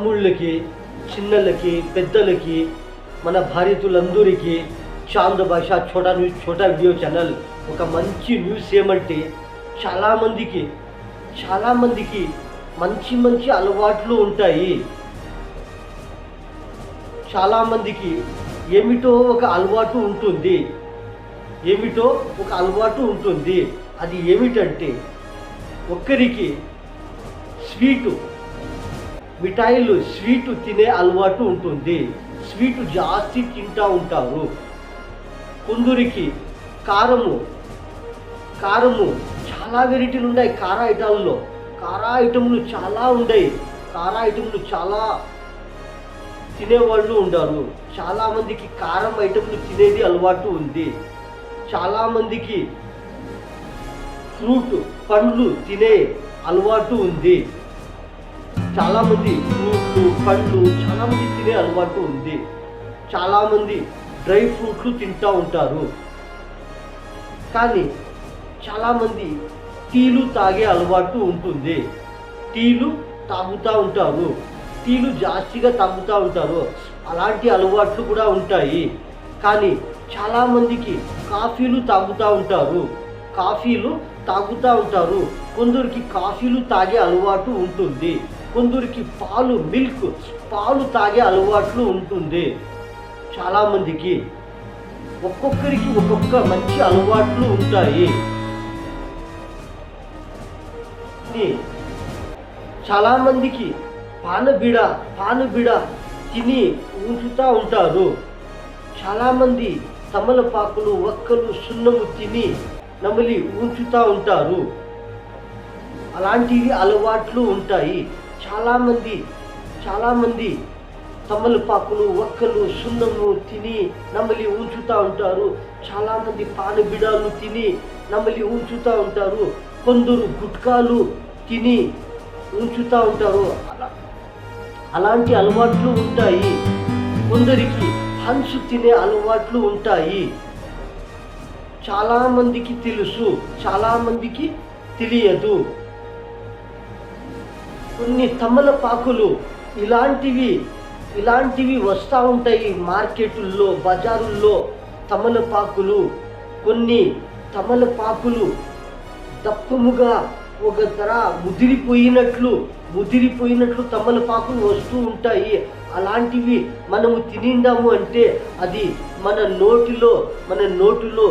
తమ్ముళ్ళకి చిన్నలకి పెద్దలకి మన భార్యతులందరికీ చాంద భాష Chhota news Chhota video channel ఒక మంచి న్యూస్ ఏమంటే చాలామందికి చాలామందికి మంచి మంచి అలవాట్లు ఉంటాయి. చాలామందికి ఏమిటో ఒక అలవాటు ఉంటుంది. ఏమిటో ఒక అలవాటు ఉంటుంది. అది ఏమిటంటే ఒక్కరికి స్వీటు మిఠాయిలు స్వీటు తినే అలవాటు ఉంటుంది. స్వీటు జాస్తి తింటూ ఉంటారు. కొందరికి కారము కారము చాలా వెరైటీలు ఉన్నాయి కార ఐటాల్లో కార ఐటములు చాలా ఉన్నాయి కార ఐటములు చాలా తినేవాళ్ళు ఉండరు చాలామందికి కారం ఐటములు తినేది అలవాటు ఉంది. చాలామందికి ఫ్రూట్ పండ్లు తినే అలవాటు ఉంది. చాలామంది ఫ్రూట్లు పండ్లు చాలామంది తినే అలవాటు ఉంది. చాలామంది డ్రై ఫ్రూట్లు తింటూ ఉంటారు. కానీ చాలామంది టీలు తాగే అలవాటు ఉంటుంది. టీలు తాగుతూ ఉంటారు. టీలు జాస్తిగా తాగుతూ ఉంటారు. అలాంటి అలవాట్లు కూడా ఉంటాయి. కానీ చాలామందికి కాఫీలు తాగుతూ ఉంటారు. కాఫీలు తాగుతూ ఉంటారు. కొందరికి కాఫీలు తాగే అలవాటు ఉంటుంది. కొందరికి పాలు మిల్క్ పాలు తాగే అలవాట్లు ఉంటుంది. చాలామందికి ఒక్కొక్కరికి ఒక్కొక్క మంచి అలవాట్లు ఉంటాయి. చాలామందికి పానబిడ పానబిడ తిని ఉంచుతూ ఉంటారు. చాలామంది తమలపాకులు ఒక్కలు సున్నము తిని నమలి ఉంచుతూ ఉంటారు. అలాంటివి అలవాట్లు ఉంటాయి. చాలామంది చాలామంది తమలపాకులు ఒక్కలు సున్నము తిని నమలి ఉంచుతూ ఉంటారు. చాలామంది పానబిడాలు తిని నమలి ఉంచుతూ ఉంటారు. కొందరు గుట్కాలు తిని ఉంచుతూ ఉంటారు. అలా అలాంటి అలవాట్లు ఉంటాయి. కొందరికి హంసు తినే అలవాట్లు ఉంటాయి. చాలామందికి తెలుసు చాలామందికి తెలియదు. కొన్ని తమలపాకులు ఇలాంటివి ఇలాంటివి వస్తూ ఉంటాయి మార్కెటుల్లో బజారుల్లో తమలపాకులు కొన్ని తమలపాకులు దప్పముగా ఒక ధర ముదిరిపోయినట్లు ముదిరిపోయినట్లు తమలపాకులు వస్తూ ఉంటాయి. అలాంటివి మనము తినిందాము అంటే అది మన నోటిలో మన నోటిలో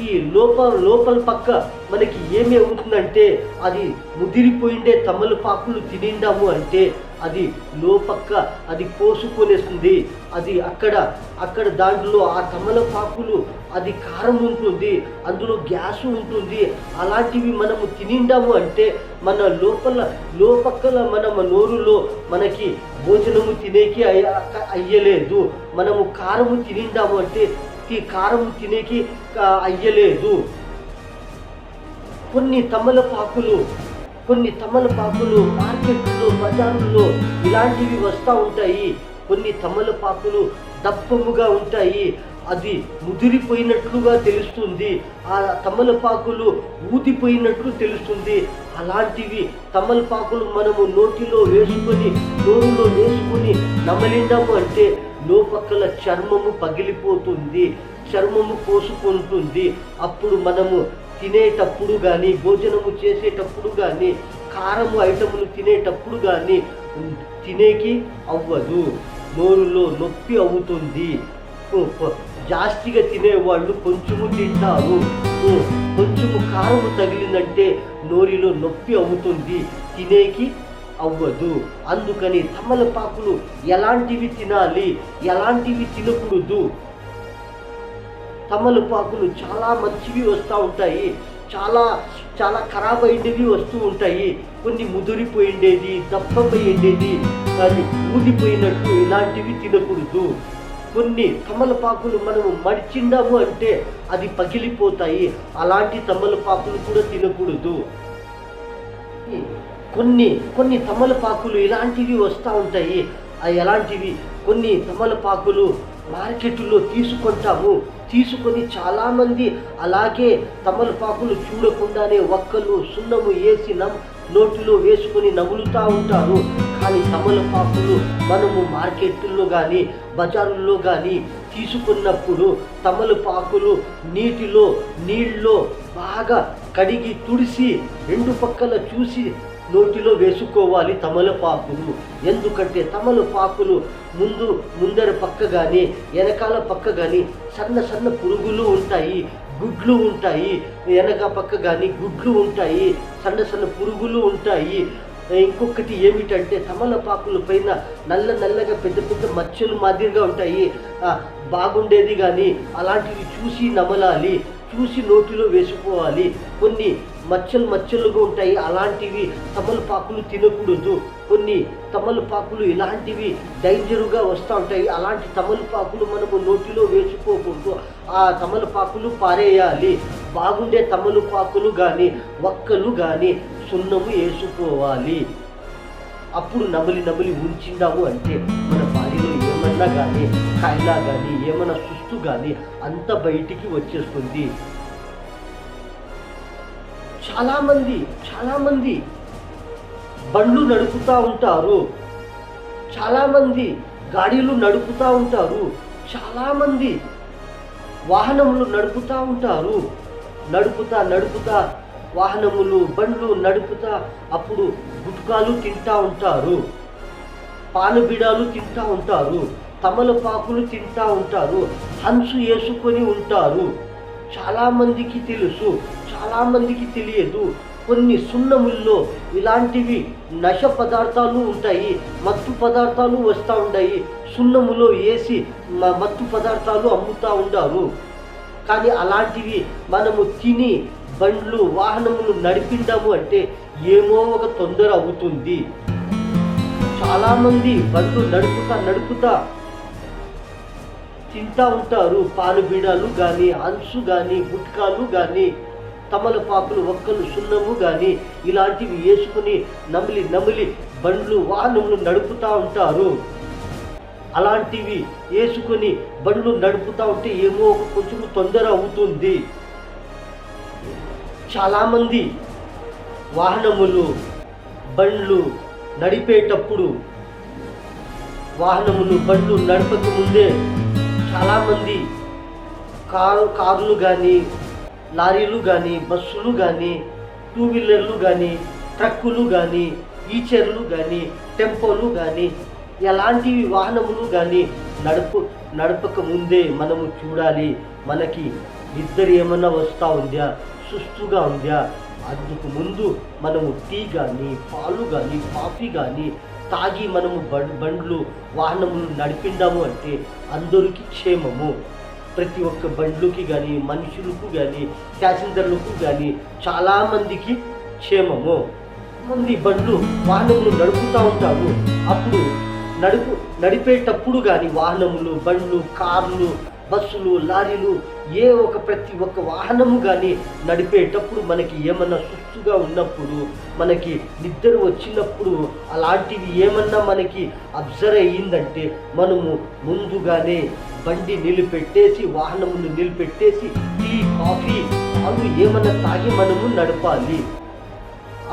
ఈ లోపల లోపల పక్క మనకి ఏమి అవుతుందంటే అది ముదిరిపోయిండే తమలపాకులు తినిందాము అంటే అది లోపక్క అది కోసుకొనేస్తుంది. అది అక్కడ అక్కడ దాంట్లో ఆ తమలపాకులు అది కారం ఉంటుంది అందులో గ్యాస్ ఉంటుంది. అలాంటివి మనము తినిండాము అంటే మన లోపల లోపక్కల మన నోరులో మనకి భోజనము తినేకి అయ్య- అయ్యలేదు. మనము కారము తినిండాము అంటే ఈ కారం తినేకి అయ్యలేదు. కొన్ని తమలపాకులు కొన్ని తమలపాకులు మార్కెట్లో బజారుల్లో ఇలాంటివి వస్తూ ఉంటాయి. కొన్ని తమలపాకులు దప్పముగా ఉంటాయి. అది ముదిరిపోయినట్లుగా తెలుస్తుంది. ఆ తమలపాకులు ఊదిపోయినట్లు తెలుస్తుంది. అలాంటివి తమలపాకులు మనము నోటిలో వేసుకొని నోరులో వేసుకొని నమలిందాము అంటే లోపక్కల చర్మము పగిలిపోతుంది చర్మము కోసుకుంటుంది అప్పుడు మనము తినేటప్పుడు కానీ భోజనము చేసేటప్పుడు కానీ కారము ఐటములు తినేటప్పుడు కానీ తినేకి అవ్వదు. నోరులో నొప్పి అవుతుంది. జాస్తిగా తినేవాళ్ళు కొంచెము తింటారు. కొంచెము కారము తగిలిందంటే నోరిలో నొప్పి అవుతుంది. తినేకి అవ్వదు. అందుకని తమలపాకులు ఎలాంటివి తినాలి? ఎలాంటివి తినకూడదు? తమలపాకులు చాలా మంచివి వస్తూ ఉంటాయి. చాలా చాలా ఖరాబ్ అయినవి వస్తూ ఉంటాయి. కొన్ని ముదిరిపోయిండేది దప్పపోయిండేది అది ఊదిపోయినట్టు ఇలాంటివి తినకూడదు. కొన్ని తమలపాకులు మనము మడిచిండాము అంటే అది పగిలిపోతాయి. అలాంటి తమలపాకులు కూడా తినకూడదు. కొన్ని కొన్ని తమలపాకులు ఇలాంటివి వస్తూ ఉంటాయి. అవి ఎలాంటివి? కొన్ని తమలపాకులు మార్కెట్లో తీసుకుంటాము. తీసుకొని చాలామంది అలాగే తమలపాకులు చూడకుండానే ఒక్కలు సున్నము వేసి నమ్ నోటిలో వేసుకొని నములుతూ ఉంటారు. కానీ తమలపాకులు మనము మార్కెట్లో కానీ బజారుల్లో కానీ తీసుకున్నప్పుడు తమలపాకులు నీటిలో నీళ్ళలో బాగా కడిగి తుడిసి రెండు పక్కల చూసి నోటిలో వేసుకోవాలి తమలపాకులు ఎందుకంటే తమలపాకులు ముందు ముందర పక్క కానీ వెనకాల పక్క కానీ సన్న సన్న పురుగులు ఉంటాయి గుడ్లు ఉంటాయి వెనక పక్క కానీ గుడ్లు ఉంటాయి సన్న సన్న పురుగులు ఉంటాయి. ఇంకొకటి ఏమిటంటే తమలపాకుల పైన నల్ల నల్లగా పెద్ద పెద్ద మచ్చలు మాదిరిగా ఉంటాయి. బాగుండేది కానీ అలాంటివి చూసి నమలాలి చూసి నోటిలో వేసుకోవాలి. కొన్ని మచ్చలు మచ్చలుగా ఉంటాయి. అలాంటివి తమలపాకులు తినకూడదు. కొన్ని తమలపాకులు ఇలాంటివి డేంజరుగా వస్తూ ఉంటాయి. అలాంటి తమలపాకులు మనము నోటిలో వేసుకోకూడదు. ఆ తమలపాకులు పారేయాలి. బాగుండే తమలపాకులు కానీ వక్కలు కానీ సున్నము వేసుకోవాలి. అప్పుడు నమలి నమలి ఉంచినాము అంటే మన బాడీలో ఏమన్నా కానీ కాయలా కానీ ఏమైనా సుస్తు కానీ అంత బయటికి వచ్చేస్తుంది. చాలామంది చాలామంది బండ్లు నడుపుతూ ఉంటారు. చాలామంది గాడీలు నడుపుతూ ఉంటారు. చాలామంది వాహనములు నడుపుతూ ఉంటారు. నడుపుతా నడుపుతా వాహనములు బండ్లు నడుపుతా అప్పుడు గుట్కాలు తింటా ఉంటారు. పానబిడాలు తింటా ఉంటారు. తమలపాకులు తింటా ఉంటారు. హంసు వేసుకొని ఉంటారు. చాలామందికి తెలుసు చాలామందికి తెలియదు. కొన్ని సున్నముల్లో ఇలాంటివి నశ పదార్థాలు ఉంటాయి మత్తు పదార్థాలు వస్తూ ఉంటాయి సున్నములో వేసి మ- మత్తు పదార్థాలు అమ్ముతూ ఉంటారు కానీ అలాంటివి మనము తిని బండ్లు వాహనములు నడిపిందాము అంటే ఏమో ఒక తొందర అవుతుంది. చాలామంది బండ్లు నడుపుతా నడుపుతా తింటా ఉంటారు. పానుబీడాలు కానీ అంచు కానీ గుట్కాలు కానీ తమలపాకులు ఒక్కలు సున్నము కానీ ఇలాంటివి వేసుకుని నమిలి నమిలి బండ్లు వాహనములు నడుపుతూ ఉంటారు. అలాంటివి వేసుకొని బండ్లు నడుపుతూ ఉంటే ఏమో ఒక కొంచెం తొందర అవుతుంది. చాలామంది వాహనములు బండ్లు నడిపేటప్పుడు వాహనములు బండ్లు నడపక ముందే చాలామంది కారు కార్లు కానీ లారీలు కానీ బస్సులు కానీ టూ వీలర్లు కానీ ట్రక్కులు కానీ ఈచర్లు కానీ టెంపోలు కానీ ఎలాంటివి వాహనములు కానీ నడుపు నడపక ముందే మనము చూడాలి. మనకి నిద్ర ఏమన్నా వస్తూ ఉందా? సుస్తుగా ఉందా? అందుకు ముందు మనము టీ కానీ పాలు కానీ కాఫీ కానీ తాగి మనము బండ్లు వాహనములు నడిపిండాము అంటే అందరికీ క్షేమము. ప్రతి ఒక్క బండ్లకి కానీ మనుషులకు కానీ ప్యాసింజర్లకు కానీ చాలామందికి క్షేమము. మంది బండ్లు వాహనములు నడుపుతూ ఉంటారు. అప్పుడు నడుపు నడిపేటప్పుడు కానీ వాహనములు బండ్లు కార్లు బస్సులు లారీలు ఏ ఒక ప్రతి ఒక్క వాహనము కానీ నడిపేటప్పుడు మనకి ఏమన్నా సుస్తుగా ఉన్నప్పుడు మనకి నిద్ర వచ్చినప్పుడు అలాంటివి ఏమన్నా మనకి అబ్జర్వ్ అయ్యిందంటే మనము ముందుగానే బండి నిలిపెట్టేసి వాహనమును నిలిపెట్టేసి టీ కాఫీ అవి ఏమన్నా తాగి మనము నడపాలి.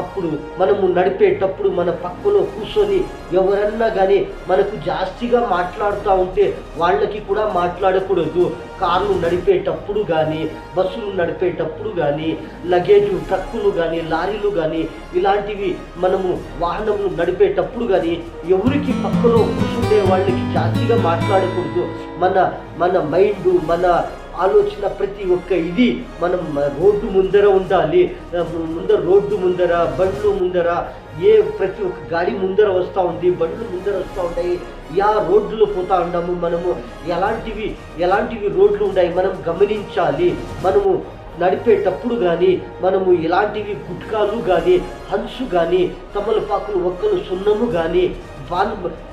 అప్పుడు మనము నడిపేటప్పుడు మన పక్కలో కూర్చొని ఎవరన్నా కానీ మనకు జాస్తిగా మాట్లాడుతూ ఉంటే వాళ్ళకి కూడా మాట్లాడకూడదు. కార్లు నడిపేటప్పుడు కానీ బస్సులు నడిపేటప్పుడు కానీ లగేజ్ ట్రక్కులు కానీ లారీలు కానీ ఇలాంటివి మనము వాహనములు నడిపేటప్పుడు కానీ ఎవరికి పక్కలో కూర్చుంటే వాళ్ళకి జాస్తిగా మాట్లాడకూడదు. మన మన మైండ్ మన ఆలోచన ప్రతి ఒక్క ఇది మనం రోడ్డు ముందర ఉండాలి. ముందర రోడ్డు ముందర బండ్లు ముందర ఏ ప్రతి ఒక్క గాడి ముందర వస్తూ ఉంది బండ్లు ముందర వస్తూ ఉంటాయి యా రోడ్లు పోతా ఉండము మనము ఎలాంటివి ఎలాంటివి రోడ్లు ఉన్నాయి మనం గమనించాలి. మనము నడిపేటప్పుడు కానీ మనము ఇలాంటివి గుట్కాలు కానీ హంసు కానీ తమలపాకులు ఒక్కలు సున్నము కానీ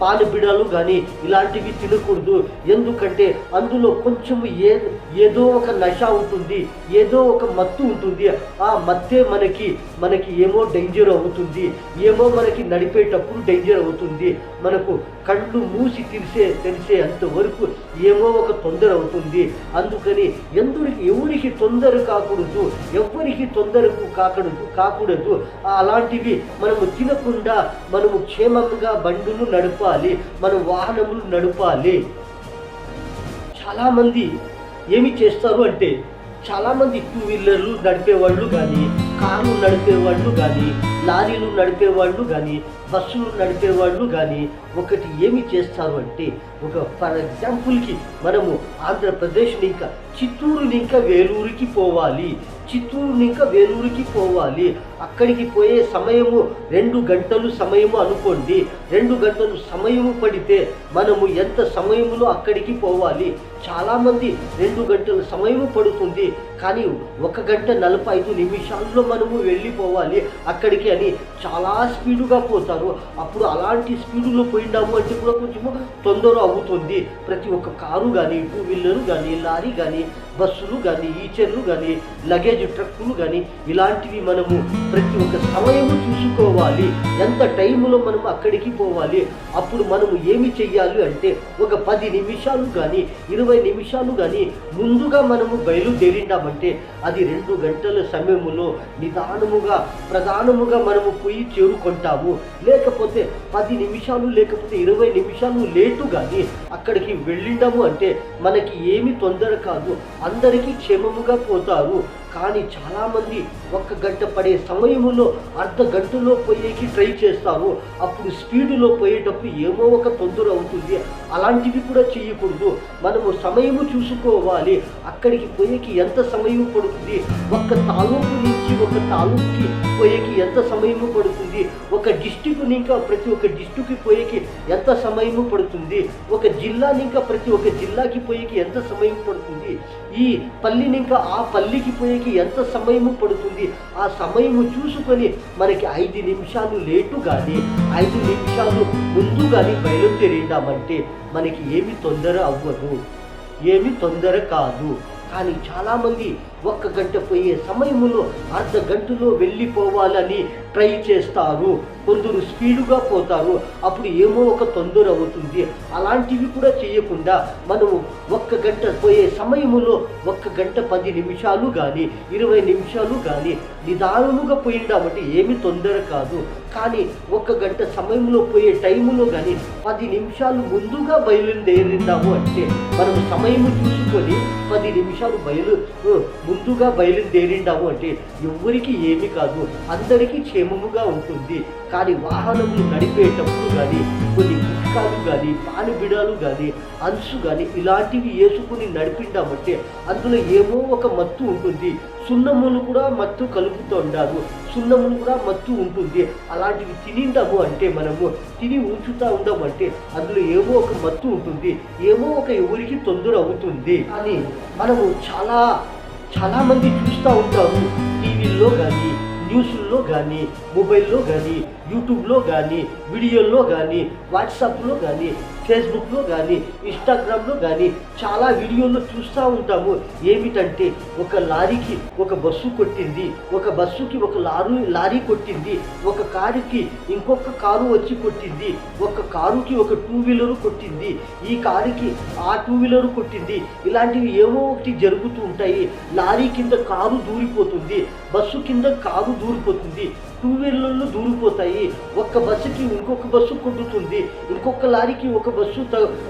పాన్ బిడలు కానీ ఇలాంటివి తినకూడదు. ఎందుకంటే అందులో కొంచెం ఏ ఏదో ఒక నష ఉంటుంది ఏదో ఒక మత్తు ఉంటుంది. ఆ మత్తే మనకి మనకి ఏమో డేంజర్ అవుతుంది. ఏమో మనకి నడిపేటప్పుడు డేంజర్ అవుతుంది. మనకు కళ్ళు మూసి తెలిసే తెలిసే అంతవరకు ఏమో ఒక తొందర అవుతుంది. అందుకని ఎందుకు ఎవరికి తొందర కాకూడదు ఎవరికి తొందరకు కాకూడదు కాకూడదు? అలాంటివి మనము తినకుండా మనము క్షేమంగా బండులు నడపాలి మన వాహనములు నడపాలి. చాలామంది ఏమి చేస్తారు అంటే చాలామంది టూ వీలర్లు నడిపేవాళ్ళు కానీ కార్లు నడిపేవాళ్ళు కానీ లారీలు నడిపేవాళ్ళు కానీ బస్సులు నడిపేవాళ్ళు కానీ ఒకటి ఏమి చేస్తారు అంటే ఒక ఫర్ ఎగ్జాంపుల్కి మనము ఆంధ్రప్రదేశ్ని ఇంకా చిత్తూరుని ఇంకా వేలూరుకి పోవాలి. చిత్తూరుని ఇంకా వేలూరుకి పోవాలి. అక్కడికి పోయే సమయము రెండు గంటలు సమయము అనుకోండి. రెండు గంటలు సమయము పడితే మనము ఎంత సమయములో అక్కడికి పోవాలి? చాలామంది రెండు గంటలు సమయము పడుతుంది. కానీ ఒక గంట నలభై ఐదు నిమిషాల్లో మనము వెళ్ళిపోవాలి అక్కడికి అని చాలా స్పీడుగా పోతారు. అప్పుడు అలాంటి స్పీడులో పోయినాము అంటే కూడా కొంచెము తొందర అవుతుంది. ప్రతి ఒక్క కారు కానీ టూ వీలర్ కానీ లారీ కానీ బస్సులు కానీ ఈచర్లు కానీ లగేజ్ ట్రక్కులు కానీ ఇలాంటివి మనము ప్రతి ఒక్క సమయము చూసుకోవాలి. ఎంత టైంలో మనం అక్కడికి పోవాలి? అప్పుడు మనము ఏమి చెయ్యాలి అంటే ఒక పది నిమిషాలు కానీ ఇరవై నిమిషాలు కానీ ముందుగా మనము బయలుదేరిండామంటే అది రెండు గంటల సమయములో నిదానముగా ప్రధానముగా మనము పోయి చేరుకుంటాము. లేకపోతే పది నిమిషాలు లేకపోతే ఇరవై నిమిషాలు లేటు కానీ అక్కడికి వెళ్ళినాము అంటే మనకి ఏమి తొందర కాదు. అందరికీ క్షేమముగా పోతారు. కానీ చాలామంది ఒక్క గంట పడే సమయములో అర్ధ గంటలో పోయేకి ట్రై చేస్తారు. అప్పుడు స్పీడులో పోయేటప్పుడు ఏమో ఒక తొందర అవుతుంది. అలాంటివి కూడా చేయకూడదు. మనము సమయము చూసుకోవాలి. అక్కడికి పోయేకి ఎంత సమయం పడుతుంది? ఒక్క తాలూకు నుంచి ఒక తాలూకుకి పోయేకి ఎంత సమయము పడుతుంది? ఒక డిస్టిక్ ఇంకా ప్రతి ఒక్క డిస్టిక్కి పోయేకి ఎంత సమయము పడుతుంది? ఒక జిల్లాని ఇంకా ప్రతి ఒక్క జిల్లాకి పోయేకి ఎంత సమయం పడుతుంది? ఈ పల్లిని ఇంకా ఆ పల్లికి పోయేకి ఎంత సమయము పడుతుంది? ఆ సమయము చూసుకొని మనకి ఐదు నిమిషాలు లేటు కానీ ఐదు నిమిషాలు ముందు కానీ బయలుదేరిందామంటే మనకి ఏమి తొందర అవ్వదు ఏమి తొందర కాదు. కానీ చాలామంది ఒక్క గంట పోయే సమయంలో అర్ధ గంటలో వెళ్ళిపోవాలని ట్రై చేస్తారు. కొందరు స్పీడుగా పోతారు. అప్పుడు ఏమో ఒక తొందర అవుతుంది. అలాంటివి కూడా చేయకుండా మనము ఒక్క గంట పోయే సమయములో ఒక్క గంట పది నిమిషాలు కానీ ఇరవై నిమిషాలు కానీ నిదానముగా పోయిండామంటే ఏమి తొందర కాదు. కానీ ఒక్క గంట సమయంలో పోయే టైములో కానీ పది నిమిషాలు ముందుగా బయలుదేరిందాము అంటే మనం సమయము చూసుకొని పది నిమిషాలు బయలు ముందుగా బయలుదేరిండాము అంటే ఎవరికి ఏమి కాదు. అందరికీ క్షేమముగా ఉంటుంది. కానీ వాహనములు నడిపేటప్పుడు కానీ కొన్ని గుట్కాలు కానీ పానిబిడాలు కానీ అంచు కానీ ఇలాంటివి వేసుకుని నడిపిండామంటే అందులో ఏమో ఒక మత్తు ఉంటుంది. సున్నములు కూడా మత్తు కలుపుతుండారు సున్నములు కూడా మత్తు ఉంటుంది. అలాంటివి తినిండాము అంటే మనము తిని ఉంచుతా ఉండామంటే అందులో ఏమో ఒక మత్తు ఉంటుంది. ఏమో ఒక ఎవరికి తొందర అవుతుంది. అని మనము చాలా చాలామంది చూస్తూ ఉంటారు. టీవీల్లో కానీ న్యూస్లో కానీ మొబైల్లో కానీ యూట్యూబ్లో కానీ వీడియోల్లో కానీ వాట్సాప్లో కానీ ఫేస్బుక్లో కానీ ఇన్స్టాగ్రామ్లో కానీ చాలా వీడియోల్లో చూస్తూ ఉంటాము. ఏమిటంటే ఒక లారీకి ఒక బస్సు కొట్టింది ఒక బస్సుకి ఒక లారీ లారీ కొట్టింది ఒక కారుకి ఇంకొక కారు వచ్చి కొట్టింది ఒక కారుకి ఒక టూ వీలర్ కొట్టింది ఈ కారుకి ఆ టూ వీలర్ కొట్టింది ఇలాంటివి ఏవో ఒకటి జరుగుతూ ఉంటాయి. లారీ కింద కారు దూరిపోతుంది బస్సు కింద కారు దూరిపోతుంది టూ వీలర్లు దూరిపోతాయి. ఒక్క బస్సుకి ఇంకొక బస్సు కొట్టుతుంది ఇంకొక లారీకి ఒక బస్సు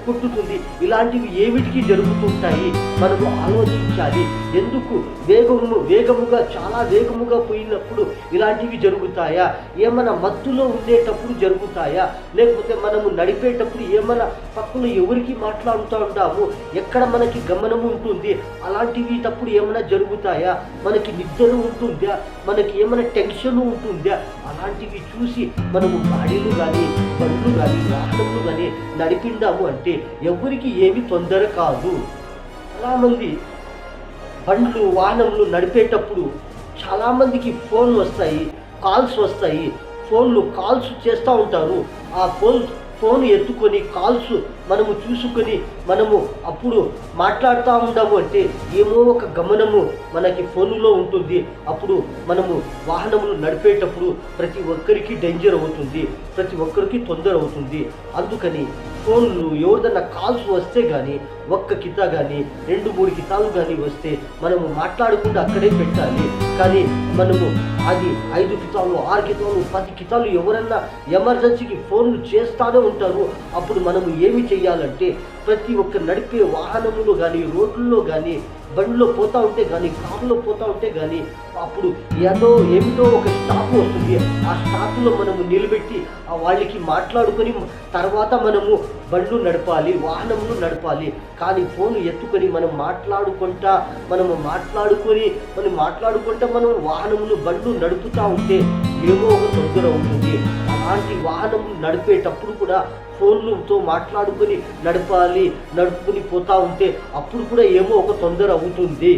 కుట్టుతుంది. ఇలాంటివి ఏమిటికి జరుగుతుంటాయి? మనము ఆలోచించాలి. ఎందుకు? వేగము వేగముగా చాలా వేగముగా పోయినప్పుడు ఇలాంటివి జరుగుతాయా? ఏమైనా మత్తులో ఉండేటప్పుడు జరుగుతాయా? లేకపోతే మనము నడిపేటప్పుడు ఏమైనా పక్కన ఎవరికి మాట్లాడుతూ ఉంటాము? ఎక్కడ మనకి గమనం ఉంటుంది? అలాంటివి తప్పుడు ఏమైనా జరుగుతాయా? మనకి నిద్ర ఉంటుందా? మనకి ఏమైనా టెన్షన్ ఉంటుందా? అలాంటివి చూసి మనము గాడీలు కానీ బండ్లు కానీ వాహనములు కానీ నడిపిండాము అంటే ఎవరికి ఏమి తొందర కాదు. చాలామంది బండ్లు వాహనములు నడిపేటప్పుడు చాలామందికి ఫోన్లు వస్తాయి కాల్స్ వస్తాయి. ఫోన్లు కాల్స్ చేస్తూ ఉంటారు. ఆ ఫోన్ ఫోన్ ఎత్తుకొని కాల్స్ మనము చూసుకొని మనము అప్పుడు మాట్లాడుతూ ఉండము అంటే ఏమో ఒక గమనము మనకి ఫోనులో ఉంటుంది. అప్పుడు మనము వాహనములు నడిపేటప్పుడు ప్రతి ఒక్కరికి డేంజర్ అవుతుంది. ప్రతి ఒక్కరికి తొందర అవుతుంది. అందుకని ఫోన్లు ఎవరిదన్నా కాల్స్ వస్తే కానీ ఒక్క కిత కానీ రెండు మూడు కితాలు కానీ వస్తే మనము మాట్లాడకుండా అక్కడే పెట్టాలి. కానీ మనము అది ఐదు కితాలు ఆరు కితాలు పది కితాలు ఎవరన్నా ఎమర్జెన్సీకి ఫోన్లు చేస్తానే ఉంటారు. అప్పుడు మనము ఏమి చేయాలంటే ప్రతి ఒక్క నడిపే వాహనములో కానీ రోడ్లలో కానీ బండిలో పోతా ఉంటే కానీ కారులో పోతా ఉంటే కానీ అప్పుడు ఏదో ఏమిటో ఒక స్టాప్ వస్తుంది. ఆ స్టాప్లో మనము నిలబెట్టి ఆ వాళ్ళకి మాట్లాడుకొని తర్వాత మనము బండ్లు నడపాలి వాహనములు నడపాలి. కానీ ఫోన్ ఎత్తుకొని మనం మాట్లాడుకుంటా మనము మాట్లాడుకొని మనం మాట్లాడుకుంటా మనం వాహనములు బండ్లు నడుపుతూ ఉంటే ఏమో ఒక తొందర ఉంటుంది. అలాంటి వాహనం నడిపేటప్పుడు కూడా ఫోన్లతో మాట్లాడుకొని నడపాలి నడుపుకొని పోతా ఉంటే అప్పుడు కూడా ఏమో ఒక తొందర అవుతుంది.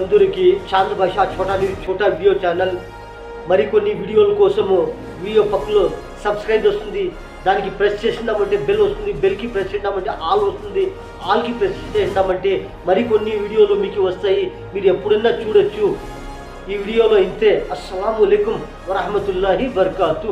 అందరికీ చాంద్ భాష చోటా చోటా వీడియో ఛానల్ మరికొన్ని వీడియోల కోసము వీడియో పక్కలో సబ్స్క్రైబ్ వస్తుంది. దానికి ప్రెస్ చేసినామంటే బెల్ వస్తుంది బెల్కి ప్రెస్ చేసినామంటే ఆల్ వస్తుంది ఆల్కి ప్రెస్ చేసినామంటే మరికొన్ని వీడియోలు మీకు వస్తాయి. మీరు ఎప్పుడన్నా చూడొచ్చు. ఈ వీడియోలో ఇంతే ಅಸ್ಸಲಾಮು ಅಲೈಕುಂ బర్కాతు